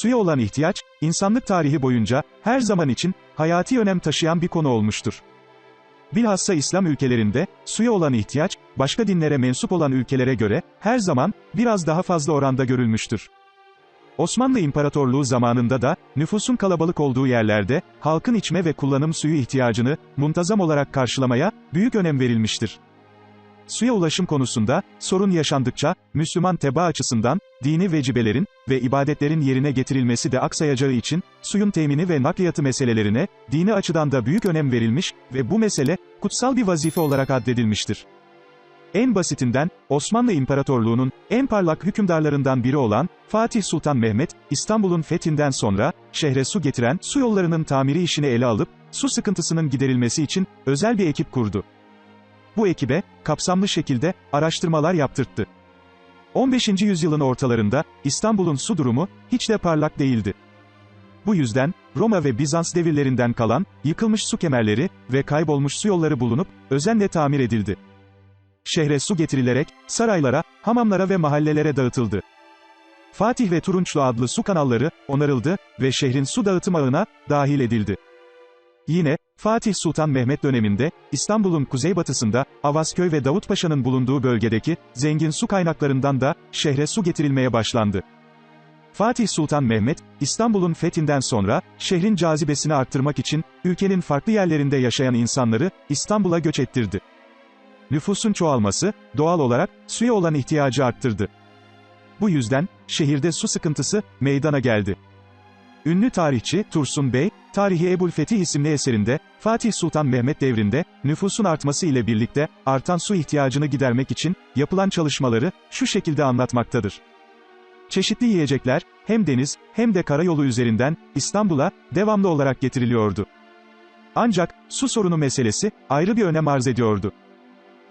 suya olan ihtiyaç, insanlık tarihi boyunca, her zaman için, hayati önem taşıyan bir konu olmuştur. Bilhassa İslam ülkelerinde, suya olan ihtiyaç, başka dinlere mensup olan ülkelere göre, her zaman, biraz daha fazla oranda görülmüştür. Osmanlı İmparatorluğu zamanında da, nüfusun kalabalık olduğu yerlerde, halkın içme ve kullanım suyu ihtiyacını, muntazam olarak karşılamaya, büyük önem verilmiştir. Suya ulaşım konusunda, sorun yaşandıkça, Müslüman teba açısından, dini vecibelerin ve ibadetlerin yerine getirilmesi de aksayacağı için, suyun temini ve nakliyatı meselelerine, dini açıdan da büyük önem verilmiş ve bu mesele, kutsal bir vazife olarak addedilmiştir. En basitinden, Osmanlı İmparatorluğu'nun en parlak hükümdarlarından biri olan Fatih Sultan Mehmet, İstanbul'un fethinden sonra şehre su getiren su yollarının tamiri işini ele alıp su sıkıntısının giderilmesi için özel bir ekip kurdu. Bu ekibe kapsamlı şekilde araştırmalar yaptırttı. 15. yüzyılın ortalarında İstanbul'un su durumu hiç de parlak değildi. Bu yüzden Roma ve Bizans devirlerinden kalan yıkılmış su kemerleri ve kaybolmuş su yolları bulunup özenle tamir edildi şehre su getirilerek, saraylara, hamamlara ve mahallelere dağıtıldı. Fatih ve Turunçlu adlı su kanalları, onarıldı ve şehrin su dağıtım ağına, dahil edildi. Yine, Fatih Sultan Mehmet döneminde, İstanbul'un kuzeybatısında, Avazköy ve Davutpaşa'nın bulunduğu bölgedeki, zengin su kaynaklarından da, şehre su getirilmeye başlandı. Fatih Sultan Mehmet, İstanbul'un fethinden sonra, şehrin cazibesini arttırmak için, ülkenin farklı yerlerinde yaşayan insanları, İstanbul'a göç ettirdi. Nüfusun çoğalması, doğal olarak, suya olan ihtiyacı arttırdı. Bu yüzden, şehirde su sıkıntısı, meydana geldi. Ünlü tarihçi, Tursun Bey, Tarihi Ebul Fetih isimli eserinde, Fatih Sultan Mehmet devrinde, nüfusun artması ile birlikte, artan su ihtiyacını gidermek için, yapılan çalışmaları, şu şekilde anlatmaktadır. Çeşitli yiyecekler, hem deniz, hem de karayolu üzerinden, İstanbul'a, devamlı olarak getiriliyordu. Ancak, su sorunu meselesi, ayrı bir önem arz ediyordu.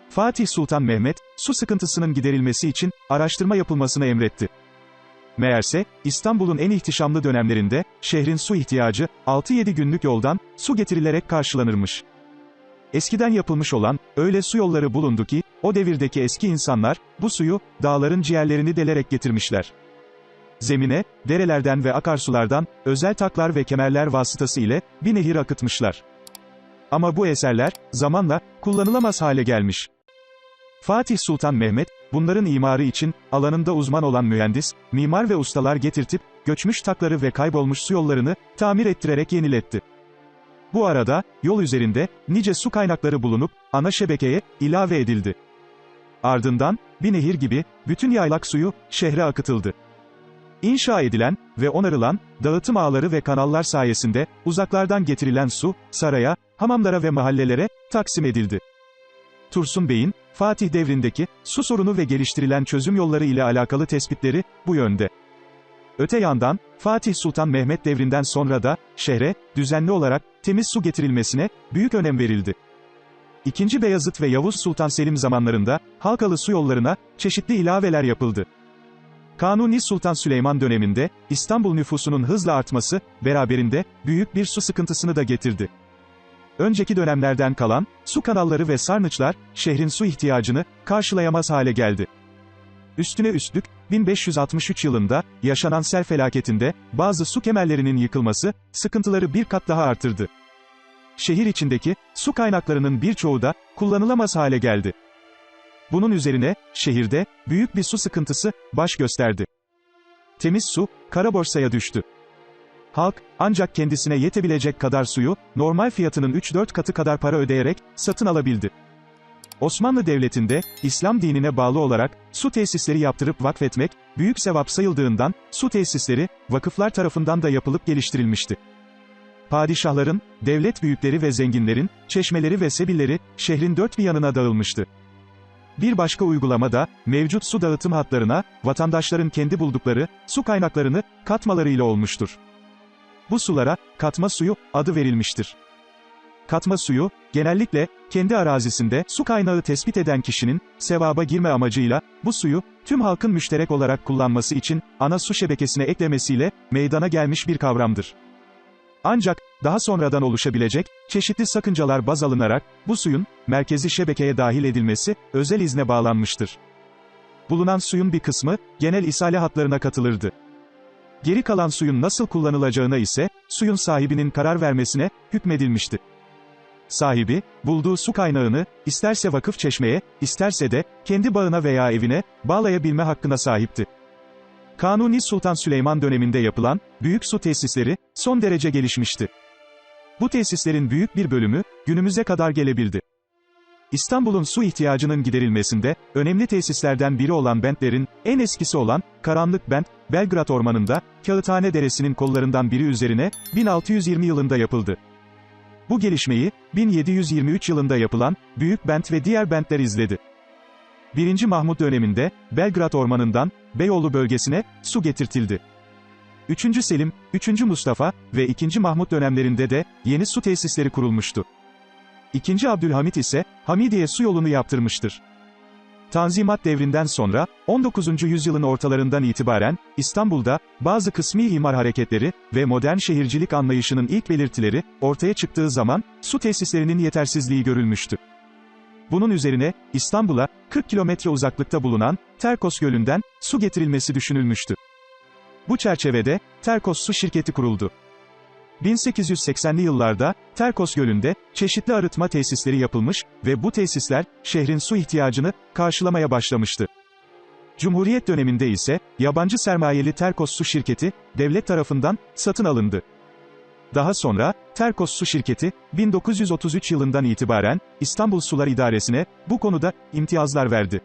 Fatih Sultan Mehmet, su sıkıntısının giderilmesi için, araştırma yapılmasını emretti. Meğerse, İstanbul'un en ihtişamlı dönemlerinde, şehrin su ihtiyacı, 6-7 günlük yoldan, su getirilerek karşılanırmış. Eskiden yapılmış olan, öyle su yolları bulundu ki, o devirdeki eski insanlar, bu suyu, dağların ciğerlerini delerek getirmişler. Zemine, derelerden ve akarsulardan, özel taklar ve kemerler vasıtası ile, bir nehir akıtmışlar. Ama bu eserler, zamanla, kullanılamaz hale gelmiş. Fatih Sultan Mehmet, bunların imarı için, alanında uzman olan mühendis, mimar ve ustalar getirtip, göçmüş takları ve kaybolmuş su yollarını, tamir ettirerek yeniletti. Bu arada, yol üzerinde, nice su kaynakları bulunup, ana şebekeye, ilave edildi. Ardından, bir nehir gibi, bütün yaylak suyu, şehre akıtıldı. İnşa edilen ve onarılan, dağıtım ağları ve kanallar sayesinde, uzaklardan getirilen su, saraya, hamamlara ve mahallelere, taksim edildi. Tursun Bey'in, Fatih devrindeki, su sorunu ve geliştirilen çözüm yolları ile alakalı tespitleri, bu yönde. Öte yandan, Fatih Sultan Mehmet devrinden sonra da, şehre, düzenli olarak, temiz su getirilmesine, büyük önem verildi. İkinci Beyazıt ve Yavuz Sultan Selim zamanlarında, halkalı su yollarına, çeşitli ilaveler yapıldı. Kanuni Sultan Süleyman döneminde, İstanbul nüfusunun hızla artması, beraberinde, büyük bir su sıkıntısını da getirdi. Önceki dönemlerden kalan, su kanalları ve sarnıçlar, şehrin su ihtiyacını, karşılayamaz hale geldi. Üstüne üstlük, 1563 yılında, yaşanan sel felaketinde, bazı su kemerlerinin yıkılması, sıkıntıları bir kat daha artırdı. Şehir içindeki, su kaynaklarının birçoğu da, kullanılamaz hale geldi. Bunun üzerine, şehirde, büyük bir su sıkıntısı, baş gösterdi. Temiz su, kara borsaya düştü. Halk, ancak kendisine yetebilecek kadar suyu, normal fiyatının 3-4 katı kadar para ödeyerek, satın alabildi. Osmanlı Devleti'nde, İslam dinine bağlı olarak, su tesisleri yaptırıp vakfetmek, büyük sevap sayıldığından, su tesisleri, vakıflar tarafından da yapılıp geliştirilmişti. Padişahların, devlet büyükleri ve zenginlerin, çeşmeleri ve sebilleri, şehrin dört bir yanına dağılmıştı. Bir başka uygulama da, mevcut su dağıtım hatlarına, vatandaşların kendi buldukları, su kaynaklarını, katmalarıyla olmuştur. Bu sulara, katma suyu, adı verilmiştir. Katma suyu, genellikle, kendi arazisinde, su kaynağı tespit eden kişinin, sevaba girme amacıyla, bu suyu, tüm halkın müşterek olarak kullanması için, ana su şebekesine eklemesiyle, meydana gelmiş bir kavramdır. Ancak, daha sonradan oluşabilecek, çeşitli sakıncalar baz alınarak, bu suyun, merkezi şebekeye dahil edilmesi, özel izne bağlanmıştır. Bulunan suyun bir kısmı, genel isale hatlarına katılırdı. Geri kalan suyun nasıl kullanılacağına ise, suyun sahibinin karar vermesine, hükmedilmişti. Sahibi, bulduğu su kaynağını, isterse vakıf çeşmeye, isterse de, kendi bağına veya evine, bağlayabilme hakkına sahipti. Kanuni Sultan Süleyman döneminde yapılan, büyük su tesisleri, son derece gelişmişti. Bu tesislerin büyük bir bölümü, günümüze kadar gelebildi. İstanbul'un su ihtiyacının giderilmesinde, önemli tesislerden biri olan bentlerin, en eskisi olan, Karanlık Bent, Belgrad Ormanı'nda, Kağıthane Deresi'nin kollarından biri üzerine, 1620 yılında yapıldı. Bu gelişmeyi, 1723 yılında yapılan, Büyük Bent ve diğer bentler izledi. 1. Mahmut döneminde, Belgrad Ormanı'ndan, Beyoğlu bölgesine, su getirtildi. 3. Selim, 3. Mustafa ve 2. Mahmut dönemlerinde de, yeni su tesisleri kurulmuştu. 2. Abdülhamit ise, Hamidiye su yolunu yaptırmıştır. Tanzimat devrinden sonra, 19. yüzyılın ortalarından itibaren, İstanbul'da, bazı kısmi imar hareketleri ve modern şehircilik anlayışının ilk belirtileri, ortaya çıktığı zaman, su tesislerinin yetersizliği görülmüştü. Bunun üzerine, İstanbul'a, 40 kilometre uzaklıkta bulunan, Terkos Gölü'nden, su getirilmesi düşünülmüştü. Bu çerçevede, Terkos Su Şirketi kuruldu. 1880'li yıllarda, Terkos Gölü'nde, çeşitli arıtma tesisleri yapılmış ve bu tesisler, şehrin su ihtiyacını, karşılamaya başlamıştı. Cumhuriyet döneminde ise, yabancı sermayeli Terkos Su Şirketi, devlet tarafından, satın alındı. Daha sonra, Terkos Su Şirketi, 1933 yılından itibaren, İstanbul Sular İdaresi'ne, bu konuda, imtiyazlar verdi.